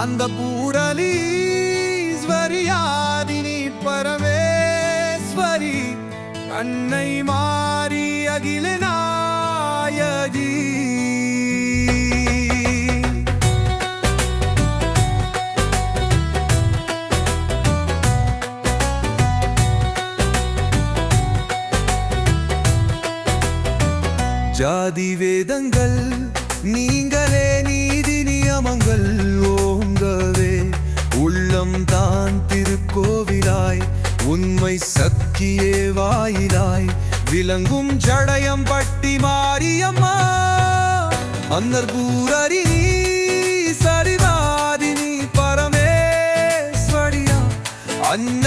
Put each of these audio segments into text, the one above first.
அந்த பூரலீஸ்வரியாதினி பரமேஸ்வரி அன்னை மாறி அகில நாயகி. ஜாதி வேதங்கள் நீங்களே நீதி நாமங்கள் ஓங்கவே உள்ளம் தான் திருக்கோவிலாய் உண்மை சக்தியே வாயிலாய் விளங்கும் ஜடயம் பட்டி மாரியம்மா. அன்னர் பூரரி சரிவாதினி பரமேஸ்வரியா. அன்னை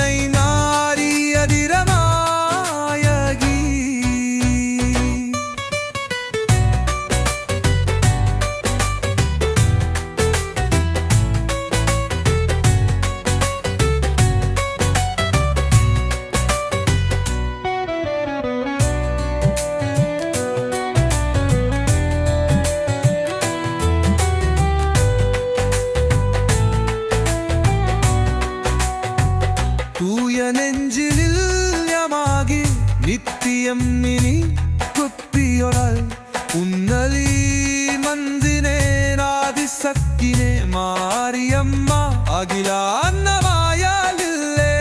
உன்னலி மந்தினே நாதி சக்கினே மாரியம்மா அகில அன்னமாயாலில்லே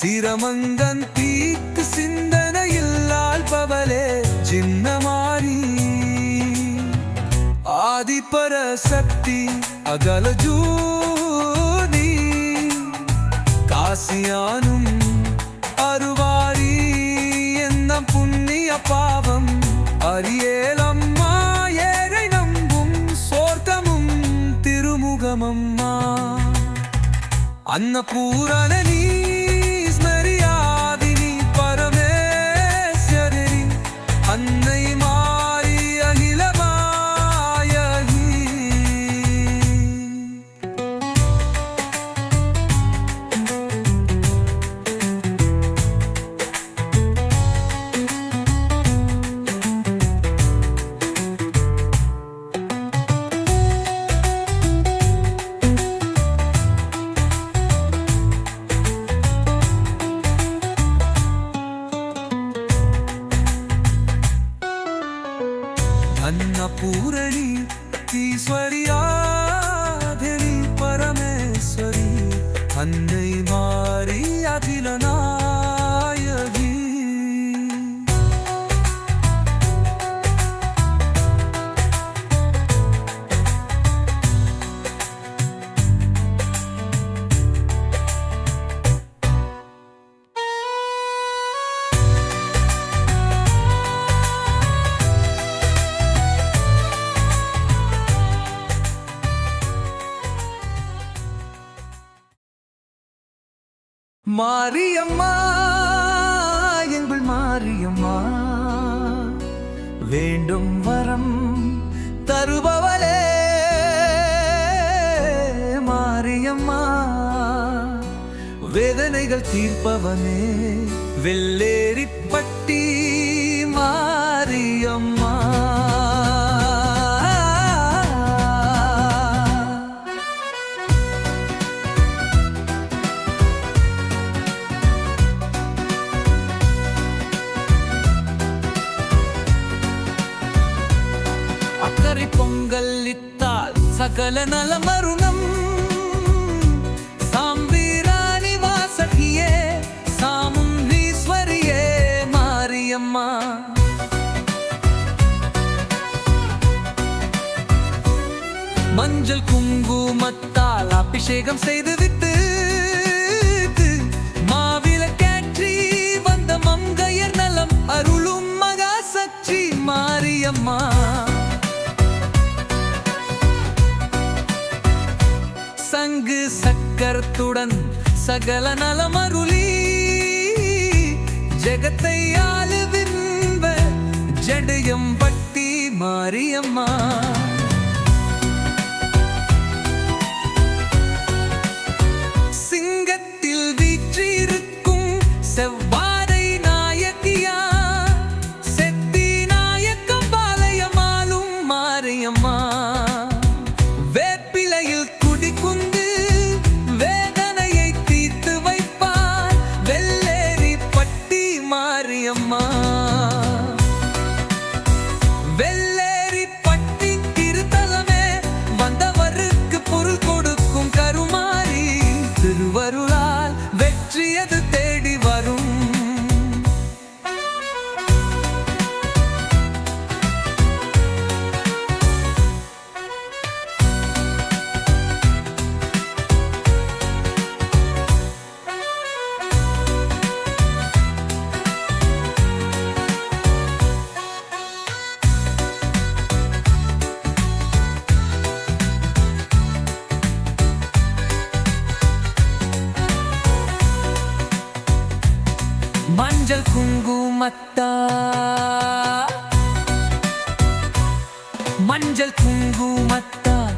சிரமங்கன் தீக்கு சிந்தனையில்லால் பவலே சின்ன ஆதிபர சக்தி அகலஜூனி காசியானும் அருவாரி என்ன புண்ணிய பாவம். அரியேலம்மா ஏரை நம்பும் சோர்த்தமும் திருமுகமம்மா. அன்னபூரண நீ por ali, isso é மாரியம்மா எங்கள் மாரியம்மா வேண்டும் வரம் தருபவளே மாரியம்மா. வேதனைகள் தீர்ப்பவனே வெள்ளேரிப்பட்டி மாரியம்மா. சகல நலமருணம் சாம்பீராணி வாசகியே சாமுண்டீஸ்வரியே மாரியம்மா. மஞ்சள் குங்குமத்தால் அபிஷேகம் செய்து விட்டு சகல நலமருளி. ஜெகத்தை ஆளுவின்ப ஜடயம் பட்டி மாரியம்மா. சிங்கத்தில் வீற்றிருக்கும் செவ்வாடை மாரியம்மா மஞ்சள் குங்குமத்தா? மஞ்சள் குங்குமத்தா?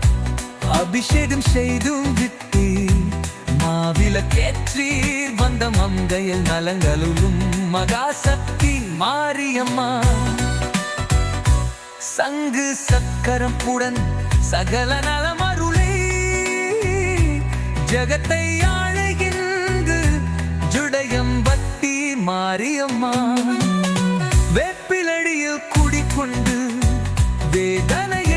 அபிஷேகம் செய்தும் விட்டு மாவிளக்கேற்றீர் வந்த மங்கையில் நலங்களும் மகாசக்தி மாரியம்மா. சங்கு சக்கரம் உடன் சகல நலமருளே ஜகத்தை ஆழைகின்று ஜுடயம் பட்டி மாரியம்மா. வெப்பிலடியில் குடிக்கொண்டு வேதனை